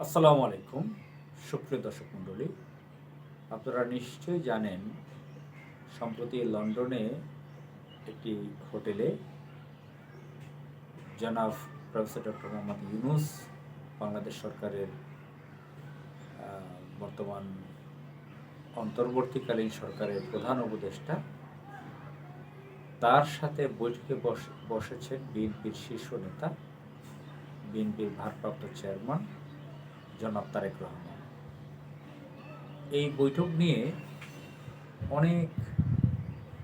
আসসালামু আলাইকুম। সুপ্রিয় দর্শক মণ্ডলী, আপনারা নিশ্চয়ই জানেন, সম্প্রতি লন্ডনে একটি হোটেলে জনাব প্রফেসর ডক্টর মোহাম্মদ ইউনুস, বাংলাদেশ সরকারের বর্তমান অন্তর্বর্তীকালীন সরকারের প্রধান উপদেষ্টা, তার সাথে বৈঠকে বস- বসেছেন বিএনপির শীর্ষ নেতা, বিএনপির ভারপ্রাপ্ত চেয়ারম্যান জনাব তারেক রহমান। এই বৈঠক নিয়ে অনেক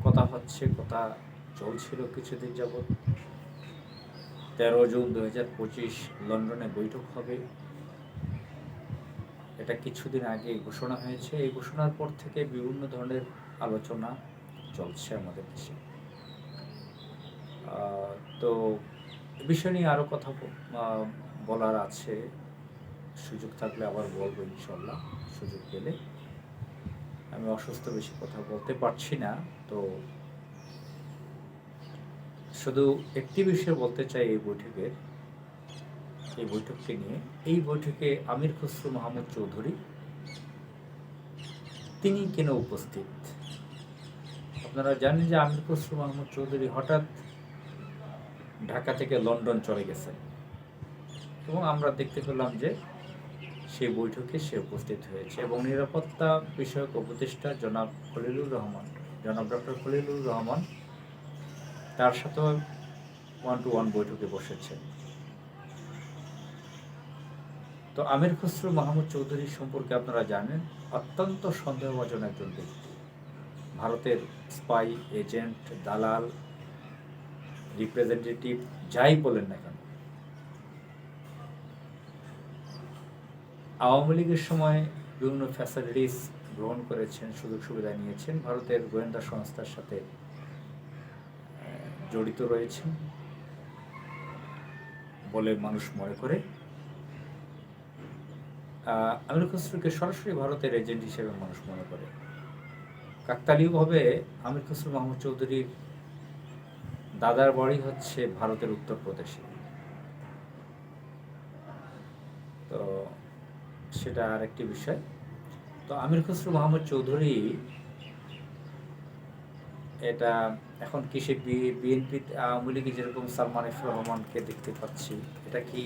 কথা হচ্ছে, কথা চলছিল কিছুদিন যাবৎ। তেরো জুন দু হাজার পঁচিশ লন্ডনে বৈঠক হবে। এটা কিছুদিন আগে ঘোষণা হয়েছে। এই ঘোষণার পর থেকে বিভিন্ন ধরনের আলোচনা চলছে আমাদের দেশে। তো এ বিষয় নিয়ে আরও কথা বলার আছে। সুযোগ থাকলে আবার বলব ইনশাল্লাহ সুযোগ পেলে। আমি অসুস্থ বেশি কথা বলতে পারছি না, তো শুধু একটি বিষয় বলতে চাই এই বৈঠকের, এই বৈঠককে নিয়ে। এই বৈঠকে আমির খসরু মাহমুদ চৌধুরী, তিনি কেন উপস্থিত? আপনারা জানেন যে আমির খসরু মাহমুদ চৌধুরী হঠাৎ ঢাকা থেকে লন্ডন চলে গেছেন। এবং আমরা দেখতে পেলাম যে সেই বৈঠকে সে উপস্থিত হয়েছে এবং নিরাপত্তা বিষয়ক উপদেষ্টা জনাব খলিলুর রহমান, জনাব ডক্টর খলিলুর রহমান তার সাথে ওয়ান টু ওয়ান বৈঠকে বসেছেন। তো আমির খসরু মাহমুদ চৌধুরী সম্পর্কে আপনারা জানেন, অত্যন্ত সন্দেহভাজন একজন ব্যক্তি। ভারতের স্পাই এজেন্ট দালাল রিপ্রেজেন্টেটিভ যাই বলেন না কেন আওয়ামী লীগের সময় বিভিন্ন ফ্যাসিলিটিস গ্রহণ করেছেন, সুযোগ সুবিধা নিয়েছেন। ভারতের গোয়েন্দা সংস্থার সাথে জড়িত রয়েছেন বলে মানুষ মনে করে। আমির খসরুকে সরাসরি ভারতের এজেন্ট হিসেবে মানুষ মনে করে। কাকতালীয়ভাবে আমির খসরু মাহমুদ চৌধুরীর দাদার বাড়ি হচ্ছে ভারতের উত্তরপ্রদেশে। তো সেটা আর একটি বিষয়। তো আমির খসরু মাহমুদ চৌধুরী এটা এখন কিসে বিএনপি, আওয়ামী লীগে যেরকম সালমান এফ রহমানকে দেখতে পাচ্ছি, এটা কি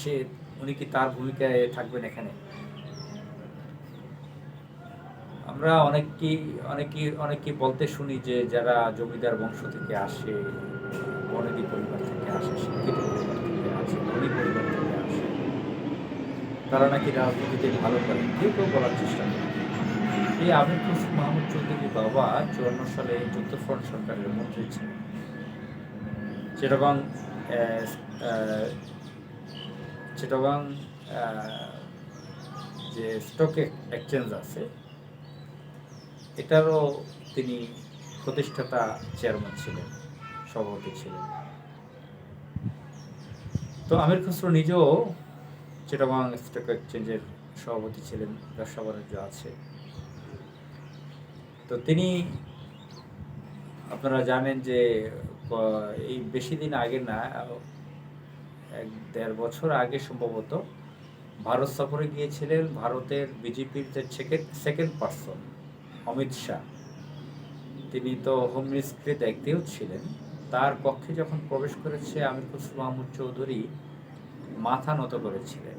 সে, উনি কি তার ভূমিকায় থাকবেন এখানে? আমরা অনেককেই অনেকেই অনেকে বলতে শুনি যে যারা জমিদার বংশ থেকে আসে, বনেদি পরিবার থেকে আসে, শিক্ষিত পরিবার থেকে আসে পরিবার তারা নাকি রাজনীতিতে ভালো করেন, কেউ কেউ বলার চেষ্টা করে এই আমির খসরু মাহমুদ চৌধুরীর বাবা চুয়ান্ন সালে যুক্তফ্রন্ট সরকারের মন্ত্রী ছিলেন। চিটাগং চিটাগং যে স্টক এক্সচেঞ্জ আছে, এটারও তিনি প্রতিষ্ঠাতা চেয়ারম্যান ছিলেন, সভাপতি ছিলেন। তো আমির খসরু নিজেও চিটাগাং স্টক এক্সচেঞ্জের সভাপতি ছিলেন ব্যবসা বাণিজ্য আছে। তো তিনি, আপনারা জানেন যে এই বেশি দিন আগে না, এক দেড় বছর আগে সম্ভবত ভারত সফরে গিয়েছিলেন ভারতের বিজেপির যে second second person, Amit Shah. তিনি তো হোম মিনিস্ট্রি দায়িত্বেও ছিলেন। তার পক্ষে যখন প্রবেশ করেছে আমির খসরু মাহমুদ চৌধুরী মাথা নত করেছিলেন।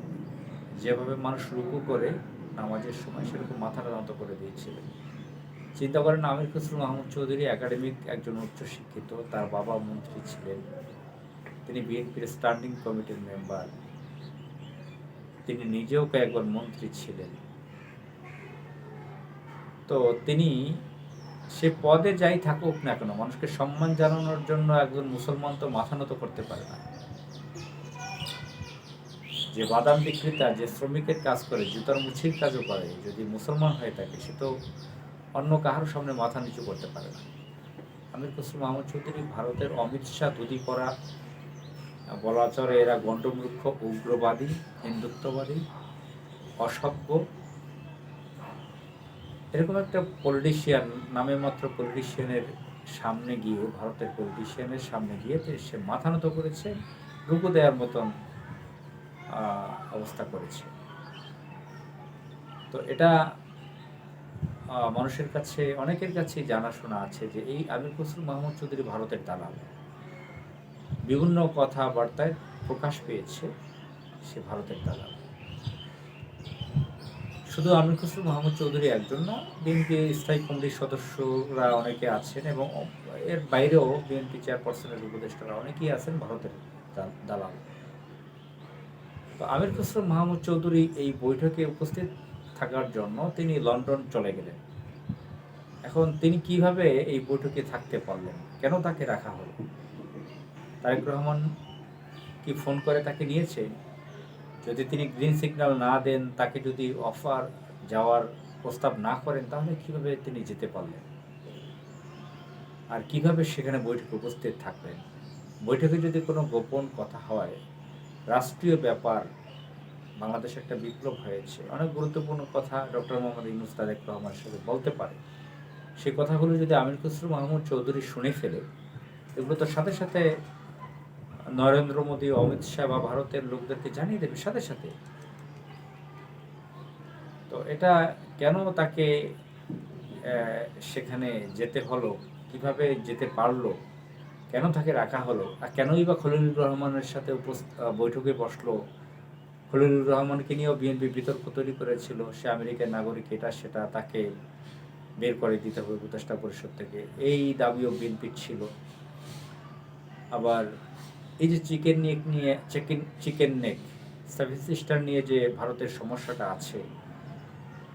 যেভাবে মানুষ রুকু করে নামাজের সময় সেরকম মাথাটা নত করে দিয়েছিলেন। চিন্তা করেন আমির খসরু মাহমুদ চৌধুরী একাডেমিক একজন উচ্চশিক্ষিত, তার বাবা মন্ত্রী ছিলেন। তিনি বিএনপির স্ট্যান্ডিং কমিটির মেম্বার। তিনি নিজেও কয়েকবার মন্ত্রী ছিলেন। তো তিনি সে পদে যাই থাকুক না কেন, মানুষকে সম্মান জানানোর জন্য একজন মুসলমান তো মাথা নত করতে পারে না। যে বাদাম বিক্রেতা, যে শ্রমিকের কাজ করে জুতার মুছির কাজও করে, যদি মুসলমান হয়ে থাকে, সে তো অন্য কাহার সামনে মাথা নিচু করতে পারে না। আমির খসরু মাহমুদ চৌধুরী ভারতের অমিত শাহ দুদি করা বলা চলে এরা গণ্ডমূর্খ, উগ্রবাদী, হিন্দুত্ববাদী, অসভ্য। এরকম একটা পলিটিশিয়ান নামে মাত্র পলিটিশিয়ানের সামনে গিয়ে, ভারতের পলিটিশিয়ানের সামনে গিয়ে সে মাথা নত করেছে, রুকু দেওয়ার মতন অবস্থা করেছে। তো এটা মানুষের কাছে, অনেকের কাছে জানাশোনা আছে যে এই আমির খসরু মাহমুদ চৌধুরী ভারতের দালাল। বিভিন্ন কথাবার্তায় প্রকাশ পেয়েছে সে ভারতের দালাল। শুধু আমির খসরু মাহমুদ চৌধুরী একজন না, বিএনপি স্থায়ী কমিটির সদস্যরা অনেকে আছেন এবং এর বাইরেও বিএনপি চেয়ারপারসনের উপদেষ্টারা অনেকেই আছেন ভারতের দালাল। তো আমির খসরু মাহমুদ চৌধুরী এই বৈঠকে উপস্থিত থাকার জন্য তিনি লন্ডন চলে গেলেন। এখন তিনি কীভাবে এই বৈঠকে থাকতে পারলেন? কেন তাকে রাখা হলো? তারেক রহমান কি ফোন করে তাকে নিয়েছে? যদি তিনি গ্রিন সিগন্যাল না দেন, তাকে যদি অফার যাওয়ার প্রস্তাব না করেন, তাহলে কীভাবে তিনি যেতে পারলেন? আর কীভাবে সেখানে বৈঠকে উপস্থিত থাকবেন? বৈঠকে যদি কোনো গোপন কথা হয় রাষ্ট্রীয় ব্যাপার বাংলাদেশে একটা বিপ্লব হয়েছে। অনেক গুরুত্বপূর্ণ কথা ডক্টর মোহাম্মদ ইউনুস তারেক রহমানের সাথে বলতে পারে। সেই কথাগুলো যদি আমির খসরু মাহমুদ চৌধুরী শুনে ফেলে, এগুলো তো সাথে সাথে নরেন্দ্র মোদী, অমিত শাহ বা ভারতের লোকদেরকে জানিয়ে দেবে সাথে সাথে। তো এটা কেন তাকে সেখানে যেতে হলো, কীভাবে যেতে পারল? কেন তাকে রাখা হলো? আর কেনই বা খলিলুর রহমানের সাথে বৈঠকে বসল? খলিলুর রহমানকে নিয়েও বিএনপি বিতর্ক তৈরি করেছিল। সে আমেরিকার নাগরিক, এটা সেটা তাকে বের করে দিতে হবে উপদেষ্টা পরিষদ থেকে। এই দাবিও বিএনপির ছিল। আবার এই যে চিকেন নেক নিয়ে, chicken chicken neck, seven sister নিয়ে যে ভারতের সমস্যাটা আছে,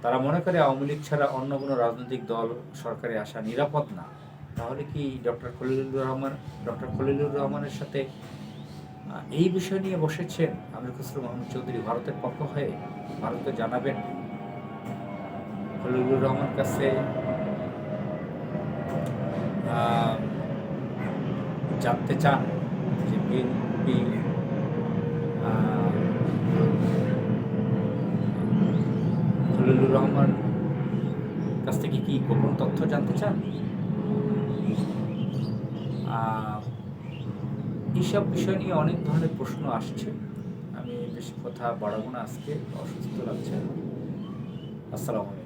তারা মনে করে আওয়ামী লীগ ছাড়া অন্য কোনো রাজনৈতিক দল সরকারে আসা নিরাপদ না। তাহলে কি ডক্টর খলিলুর রহমান, ডক্টর খলিলুর রহমানের সাথে এই বিষয় নিয়ে বসেছেন আমির খসরু মাহমুদ চৌধুরী ভারতের পক্ষ হয়ে? ভারতকে জানাবেন খলিলুর রহমান কাছে জানতে চান যে বিএনপি খলিলুর রহমান কাছ থেকে কি গোপন তথ্য জানতে চান? এইসব বিষয় নিয়ে অনেক ধরনের প্রশ্ন আসছে। আমি বেশি কথা বাড়াবো না আজকে, অসুস্থ লাগছে। আসসালামু